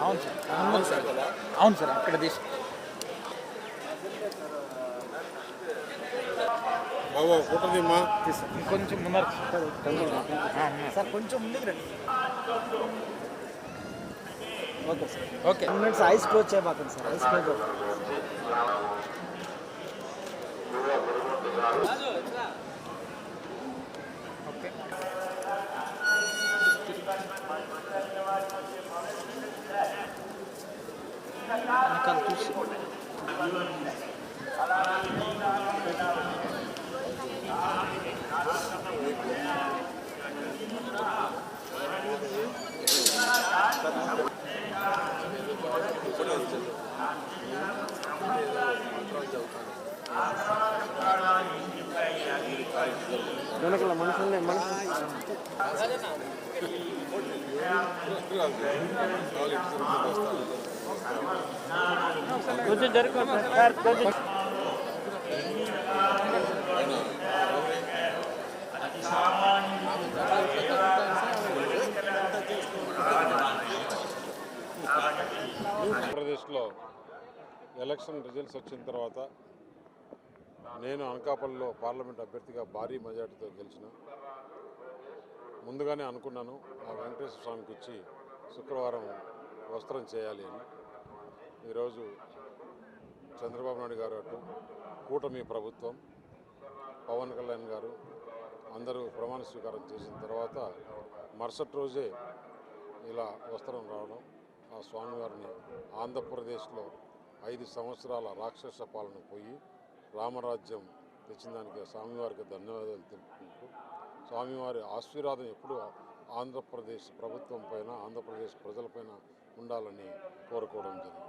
అవును సార్ అవును సార్ అవును సార్ అక్కడ తీసు ఫోటో తీమ్మా కొంచెం ముందర సార్ కొంచెం ముందుకు రండి. Okay sir. Okay. Minutes eyes close చేయబాకండి sir eyes close Gracias. కొంచెం జరుగుతుంది సార్ కొంచెం ఆంధ్రప్రదేశ్లో ఎలక్షన్ రిజల్ట్స్ వచ్చిన తర్వాత నేను అనకాపల్లిలో పార్లమెంట్ అభ్యర్థిగా భారీ మెజార్టీతో గెలిచిన. ముందుగానే అనుకున్నాను ఆ వెంకటేశ్వర స్వామికి వచ్చి శుక్రవారం వస్త్రం చేయాలి అని. ఈరోజు చంద్రబాబు నాయుడు గారు అటు కూటమి ప్రభుత్వం పవన్ కళ్యాణ్ గారు అందరూ ప్రమాణ స్వీకారం చేసిన తర్వాత మరుసటి రోజే ఇలా వస్త్రం రావడం ఆ స్వామివారిని ఆంధ్రప్రదేశ్లో ఐదు సంవత్సరాల రాక్షస పాలన పోయి రామరాజ్యం తెచ్చిన దానికి స్వామివారికి ధన్యవాదాలు తెలుపుకుంటూ స్వామివారి ఆశీర్వాదం ఎప్పుడూ ఆంధ్రప్రదేశ్ ప్రభుత్వం పైన ఆంధ్రప్రదేశ్ ప్రజలపైన ఉండాలని కోరుకోవడం జరిగింది.